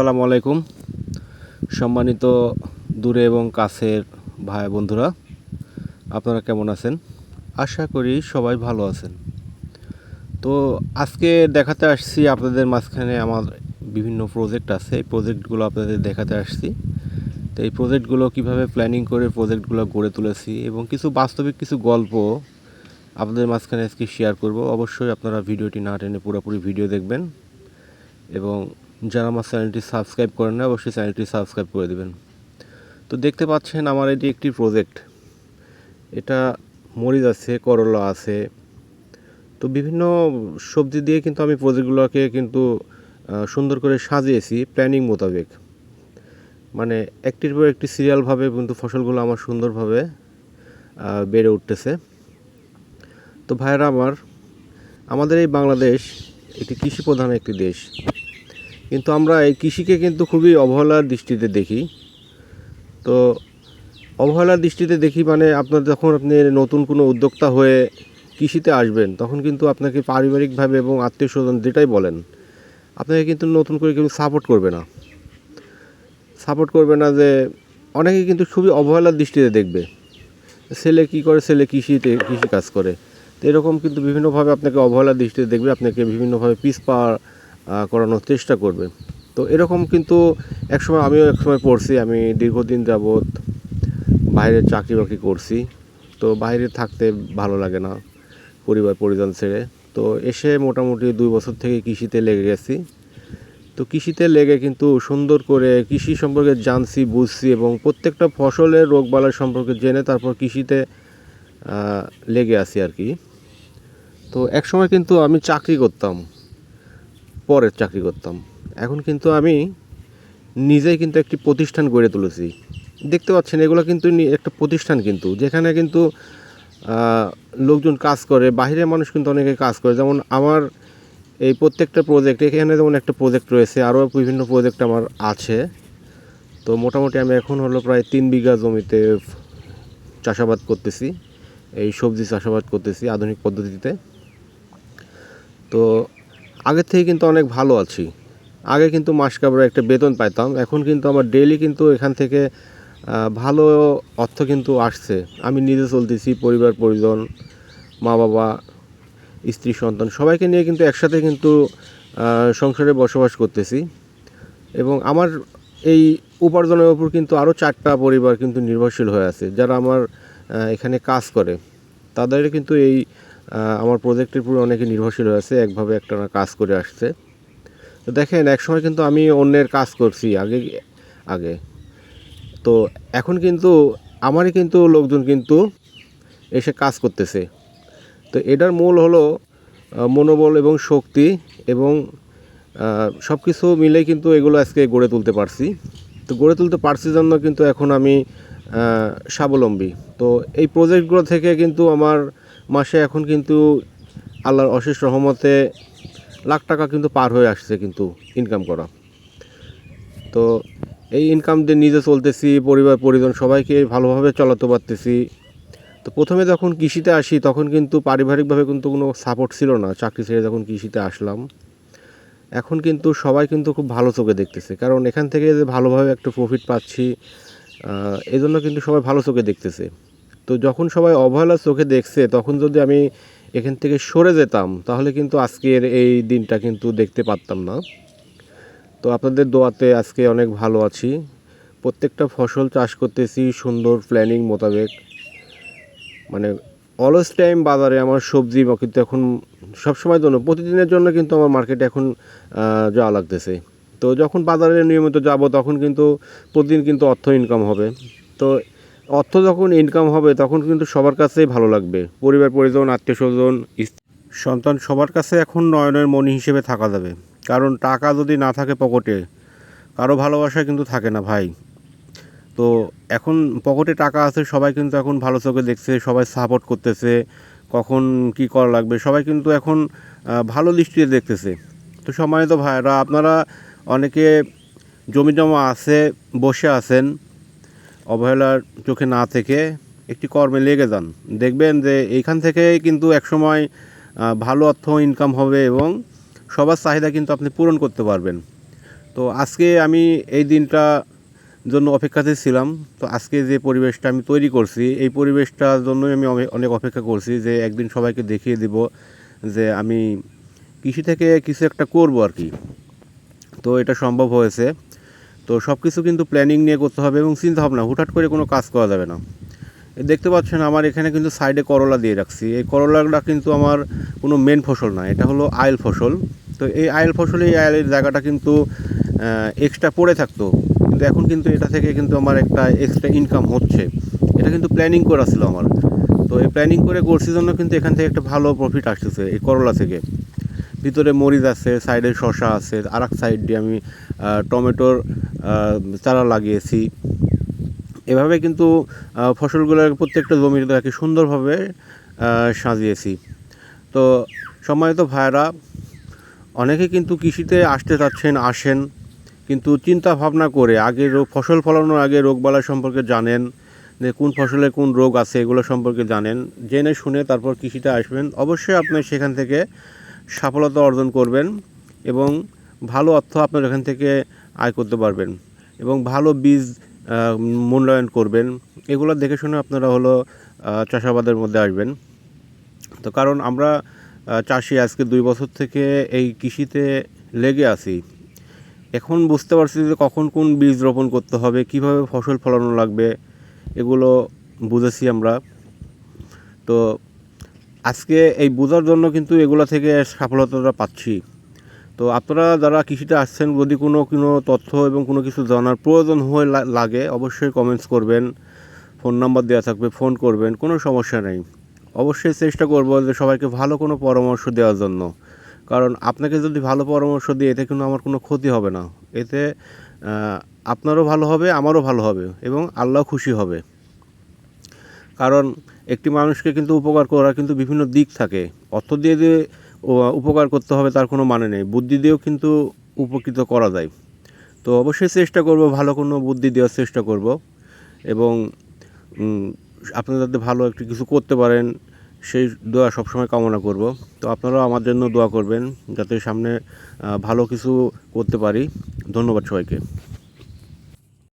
আসসালামু আলাইকুম। সম্মানিত দূরে এবং কাছের ভাই বন্ধুরা, আপনারা কেমন আছেন? আশা করি সবাই ভালো আছেন। তো আজকে দেখাতে আসছি আপনাদের মাঝখানে আমার বিভিন্ন প্রজেক্ট আছে। এই প্রজেক্টগুলো আপনাদের দেখাতে আসছি। তো এই প্রজেক্টগুলো কীভাবে প্ল্যানিং করে প্রজেক্টগুলো গড়ে তুলেছি এবং কিছু বাস্তবিক কিছু গল্প আপনাদের মাঝখানে আজকে শেয়ার করব। অবশ্যই আপনারা ভিডিওটি না টেনে পুরোপুরি ভিডিও দেখবেন এবং যারা আমার চ্যানেলটি সাবস্ক্রাইব করেন না, অবশ্যই চ্যানেলটি সাবস্ক্রাইব করে দেবেন। তো দেখতে পাচ্ছেন আমার এটি একটি প্রজেক্ট এটা মরিচ আছে, করলা আছে। তো বিভিন্ন সবজি দিয়ে কিন্তু আমি প্রজেক্টগুলোকে কিন্তু সুন্দর করে সাজিয়েছি প্ল্যানিং মোতাবেক। মানে একটির পর একটি সিরিয়ালভাবে কিন্তু ফসলগুলো আমার সুন্দরভাবে বেড়ে উঠতেছে। তো ভাইয়েরা আমার, আমাদের এই বাংলাদেশ একটি কৃষি প্রধান একটি দেশ। কিন্তু আমরা এই কৃষিকে কিন্তু খুবই অবহেলার দৃষ্টিতে দেখি। তো অবহেলার দৃষ্টিতে দেখি মানে আপনার যখন আপনি নতুন কোনো উদ্যোক্তা হয়ে কৃষিতে আসবেন, তখন কিন্তু আপনাকে পারিবারিকভাবে এবং আত্মীয় স্বজন যেটাই বলেন, আপনাকে কিন্তু নতুন করে কেউ সাপোর্ট করবে না। সাপোর্ট করবে না যে অনেকে কিন্তু খুবই অবহেলার দৃষ্টিতে দেখবে, ছেলে কি করে, ছেলে কৃষিতে কৃষি কাজ করে। তো এরকম কিন্তু বিভিন্নভাবে আপনাকে অবহেলার দৃষ্টিতে দেখবে, আপনাকে বিভিন্নভাবে পিস পাওয়া করানোর চেষ্টা করবে। তো এরকম কিন্তু একসময় আমিও একসময় পড়ছি, আমি দীর্ঘদিন যাবৎ বাইরে চাকরি বাকরি করছি। তো বাইরে থাকতে ভালো লাগে না পরিবার, পরিজন ছেড়ে। তো এসে মোটামুটি দুই বছর থেকে কৃষিতে লেগে গেছি। তো কৃষিতে লেগে কিন্তু সুন্দর করে কৃষি সম্পর্কে জানছি, বুঝছি এবং প্রত্যেকটা ফসলের রোগবালাই সম্পর্কে জেনে তারপর কৃষিতে লেগে আছি আর কি। তো একসময় কিন্তু আমি চাকরি করতাম। পরের চাকরি করতাম। এখন কিন্তু আমি নিজেই কিন্তু একটি প্রতিষ্ঠান গড়ে তুলেছি। দেখতে পাচ্ছেন, এগুলো কিন্তু একটা প্রতিষ্ঠান কিন্তু, যেখানে কিন্তু লোকজন কাজ করে বাইরের মানুষ কিন্তু অনেকে কাজ করে। যেমন আমার এই প্রত্যেকটা প্রজেক্ট এখানে যেমন একটা প্রজেক্ট রয়েছে, আরও বিভিন্ন প্রজেক্ট আমার আছে। তো মোটামুটি আমি এখন হলো প্রায় তিন বিঘা জমিতে চাষাবাদ করতেছি। এই সবজি চাষাবাদ করতেছি আধুনিক পদ্ধতিতে। তো আগের থেকে কিন্তু অনেক ভালো আছি। আগে কিন্তু মাস কাবড়ে একটা বেতন পাইতাম, এখন কিন্তু আমার ডেইলি কিন্তু এখান থেকে ভালো অর্থ কিন্তু আসছে। আমি নিজে চলতেছি, পরিবার, পরিজন, মা বাবা, স্ত্রী, সন্তান, সবাইকে নিয়ে কিন্তু একসাথে কিন্তু সংসারে বসবাস করতেছি। এবং আমার এই উপার্জনের ওপর কিন্তু আরও চারটা পরিবার কিন্তু নির্ভরশীল হয়ে আছে, যারা আমার এখানে কাজ করে। তাদের কিন্তু এই আমার প্রজেক্টের উপরে অনেকে নির্ভরশীল আছে, একভাবে একটা কাজ করে আসছে। তো দেখেন, একসময় কিন্তু আমি অন্যের কাজ করছি, আগে আগে। তো এখন কিন্তু আমারই কিন্তু লোকজন কিন্তু এসে কাজ করতেছে। তো এটার মূল হলো মনোবল এবং শক্তি এবং সব কিছু মিলেই কিন্তু এগুলো আজকে গড়ে তুলতে পারছি। তো গড়ে তুলতে পারছি জন্য কিন্তু এখন আমি স্বাবলম্বী। তো এই প্রজেক্টগুলো থেকে কিন্তু আমার মাসে এখন কিন্তু আল্লাহর অশেষ রহমতে লাখ টাকা কিন্তু পার হয়ে আসছে কিন্তু ইনকাম করা। তো এই ইনকাম দিয়ে নিজে চলতেছি পরিবার পরিজন সবাইকে ভালোভাবে চালাতে পারতেছি। তো প্রথমে যখন কৃষিতে আসি তখন কিন্তু পারিবারিকভাবে কিন্তু কোনো সাপোর্ট ছিল না। চাকরি ছেড়ে যখন কৃষিতে আসলাম এখন কিন্তু সবাই কিন্তু খুব ভালো চোখে দেখতেছে। কারণ এখান থেকে যে ভালোভাবে একটা প্রফিট পাচ্ছি আহ, এই জন্য কিন্তু সবাই ভালো চোখে দেখতেছে। তো যখন সবাই অবহেলার চোখে দেখছে, তখন যদি আমি এখান থেকে সরে যেতাম, তাহলে কিন্তু আজকের এই দিনটা কিন্তু দেখতে পারতাম না। তো আপনাদের দোয়াতে আজকে অনেক ভালো আছি। প্রত্যেকটা ফসল চাষ করতেছি সুন্দর প্ল্যানিং মোতাবেক। মানে অলস টাইম বাজারে আমার সবজি বা কিন্তু এখন সবসময়ের জন্য, প্রতিদিনের জন্য কিন্তু আমার মার্কেটে এখন যাওয়া লাগতেছে। তো যখন বাজারে নিয়মিত যাব, তখন কিন্তু প্রতিদিন কিন্তু অর্থ ইনকাম হবে। তো অর্থ যখন ইনকাম হবে, তখন কিন্তু সবার কাছেই ভালো লাগবে। পরিবার, পরিজন, আত্মীয় স্বজন সন্তান সবার কাছে এখন নয়নের মণি হিসেবে থাকা যাবে। কারণ টাকা যদি না থাকে পকেটে, কারও ভালোবাসা কিন্তু থাকে না ভাই। তো এখন পকেটে টাকা আছে, সবাই কিন্তু এখন ভালো চোখে দেখছে, সবাই সাপোর্ট করতেছে, কখন কি করা লাগবে, সবাই কিন্তু এখন ভালো দৃষ্টিতে দেখতেছে। তো সময় তো ভাইরা আপনারা অনেকে জমি জমা আছে, বসে আছেন অবহেলার চোখে না থেকে একটি কর্মে লেগে যান। দেখবেন যে এইখান থেকে কিন্তু একসময় ভালো অর্থ ইনকাম হবে এবং সবার চাহিদা কিন্তু আপনি পূরণ করতে পারবেন। তো আজকে আমি এই দিনটা জন্য অপেক্ষাতে ছিলাম। তো আজকে যে পরিবেশটা আমি তৈরি করছি, এই পরিবেশটার জন্যই আমি অনে- অনেক অপেক্ষা করছি যে একদিন সবাইকে দেখিয়ে দিব যে আমি কৃষি থেকে কিছু একটা করব আর কি। তো এটা সম্ভব হয়েছে। তো সব কিছু কিন্তু প্ল্যানিং নিয়ে করতে হবে এবং চিন্তা ভাবনা হুটহাট করে কোনো কাজ করা যাবে না। দেখতে পাচ্ছেন আমার এখানে কিন্তু সাইডে করলা দিয়ে রাখছি। এই করলাটা কিন্তু আমার কোনো মেন ফসল না, এটা হলো আয়েল ফসল। তো এই আয়েল ফসলে, এই আয়েলের জায়গাটা কিন্তু এক্সট্রা পড়ে থাকতো। কিন্তু এখন কিন্তু এটা থেকে কিন্তু আমার একটা এক্সট্রা ইনকাম হচ্ছে। এটা কিন্তু প্ল্যানিং করা ছিল আমার। তো এই প্ল্যানিং করে করছি জন্য কিন্তু এখান থেকে একটা ভালো প্রফিট আসতেছে এই করলা থেকে। ভিতরে মরিচ আছে সাইডে শশা আছে আর এক সাইড দিয়ে আমি টমেটোর চারা লাগিয়েছি। এভাবে কিন্তু ফসলগুলোর প্রত্যেকটা জমিটাকে সুন্দরভাবে সাজিয়েছি। তো সম্মানিত ভাইরা অনেকে কিন্তু কৃষিতে আসতে চাচ্ছেন, আসেন, কিন্তু চিন্তা ভাবনা করে আগে রোগ, ফসল ফলানোর আগে রোগবালাই সম্পর্কে জানেন, যে কোন ফসলে কোন রোগ আছে এগুলো সম্পর্কে জানেন, জেনে শুনে তারপর কৃষিতে আসবেন। অবশ্যই আপনি সেখান থেকে সফলতা অর্জন করবেন এবং ভালো অর্থ আপনার এখান থেকে আয় করতে পারবেন এবং ভালো বীজ মূল্যায়ন করবেন। এগুলো দেখে শুনে আপনারা হলো চাষাবাদের মধ্যে আসবেন। তো কারণ আমরা চাষি আজকে দুই বছর থেকে এই কৃষিতে লেগে আছি। এখন বুঝতে পারছি যে কখন কোন বীজ রোপণ করতে হবে, কীভাবে ফসল ফলানো লাগবে, এগুলো বুঝেছি আমরা। তো আজকে এই বোঝার জন্য কিন্তু এগুলো থেকে সফলতাটা পাচ্ছি। তো আপনারা যারা কৃষিতে আসছেন, যদি কোনো কোনো তথ্য এবং কোনো কিছু জানার প্রয়োজন হয়ে লাগে, অবশ্যই কমেন্টস করবেন। ফোন নাম্বার দেওয়া থাকবে ফোন করবেন, কোনো সমস্যা নেই। অবশ্যই চেষ্টা করব যে সবাইকে ভালো কোনো পরামর্শ দেওয়ার জন্য। কারণ আপনাকে যদি ভালো পরামর্শ দিই এতে কিন্তু আমার কোনো ক্ষতি হবে না। এতে আপনারও ভালো হবে, আমারও ভালো হবে এবং আল্লাহ খুশি হবে। কারণ একটি মানুষকে কিন্তু উপকার করার কিন্তু বিভিন্ন দিক থাকে। অর্থ দিয়ে দিয়ে উপকার করতে হবে তার কোনো মানে নেই। বুদ্ধি দিয়েও কিন্তু উপকৃত করা যায়। তো অবশ্যই চেষ্টা করব, ভালো কোনো বুদ্ধি দেওয়ার চেষ্টা করব এবং আপনারা যাতে ভালো একটি কিছু করতে পারেন, সেই দোয়া সবসময় কামনা করব। তো আপনারাও আমার জন্য দোয়া করবেন, যাতে সামনে ভালো কিছু করতে পারি। ধন্যবাদ সবাইকে।